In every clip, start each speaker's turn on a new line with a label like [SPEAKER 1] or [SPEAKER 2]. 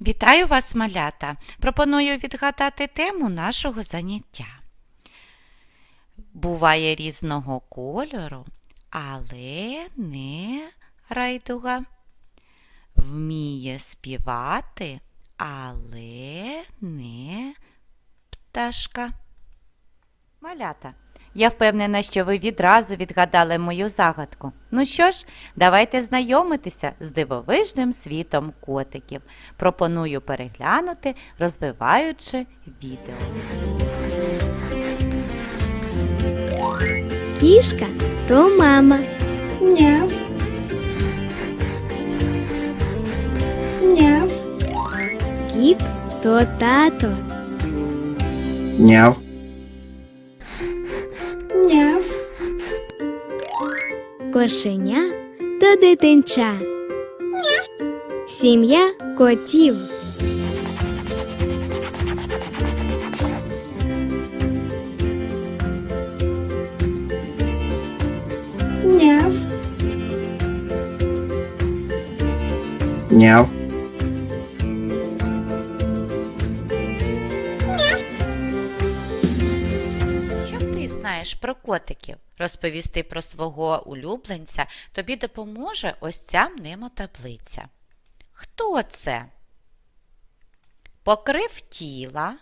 [SPEAKER 1] Вітаю вас, малята! Пропоную відгадати тему нашого заняття. Буває різного кольору, але не райдуга. Вміє співати, але не пташка. Малята, я впевнена, що ви відразу відгадали мою загадку. Ну що ж, давайте знайомитися з дивовижним світом котиків. Пропоную переглянути, розвиваючи відео.
[SPEAKER 2] Кішка то мама,
[SPEAKER 3] Няв. Няв.
[SPEAKER 2] кіт то тато,
[SPEAKER 3] Няв.
[SPEAKER 2] Кошеня та дитинча. Сім'я котів.
[SPEAKER 3] Няв. Няв.
[SPEAKER 1] Знаєш про котиків? Розповісти про свого улюбленця тобі допоможе ось ця мнемотаблиця. Хто це? Покрив тіла.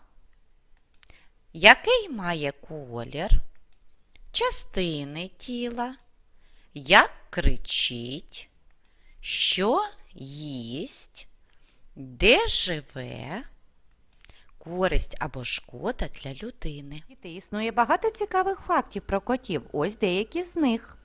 [SPEAKER 1] Який має колір? Частини тіла. Як кричить? Що їсть? Де живе? Користь або шкода для людини. Існує багато цікавих фактів про котів. Ось деякі з них.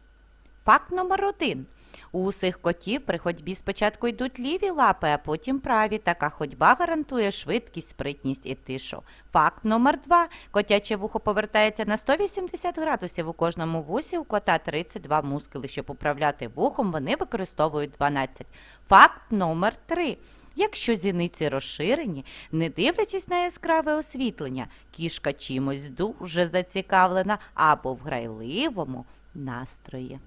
[SPEAKER 1] Факт номер один. У усіх котів при ходьбі спочатку йдуть ліві лапи, а потім праві. Така ходьба гарантує швидкість, спритність і тишу. Факт номер два. Котяче вухо повертається на 180 градусів. У кожному вусі у кота 32 мускули. Щоб управляти вухом, вони використовують 12. Факт номер три. Якщо зіниці розширені, не дивлячись на яскраве освітлення, кішка чимось дуже зацікавлена або в грайливому настрої.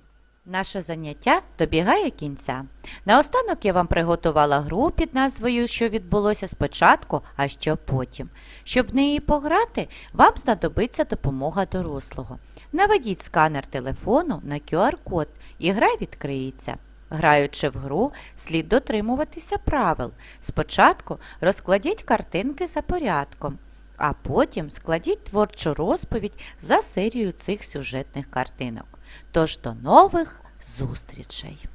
[SPEAKER 1] Наше заняття добігає кінця. Наостанок я вам приготувала гру під назвою Що відбулося спочатку, а що потім. Щоб в неї пограти, вам знадобиться допомога дорослого. Наведіть сканер телефону на QR-код і гра відкриється. Граючи в гру, слід дотримуватися правил. Спочатку розкладіть картинки за порядком, а потім складіть творчу розповідь за серією цих сюжетних картинок. Тож до нових зустрічей!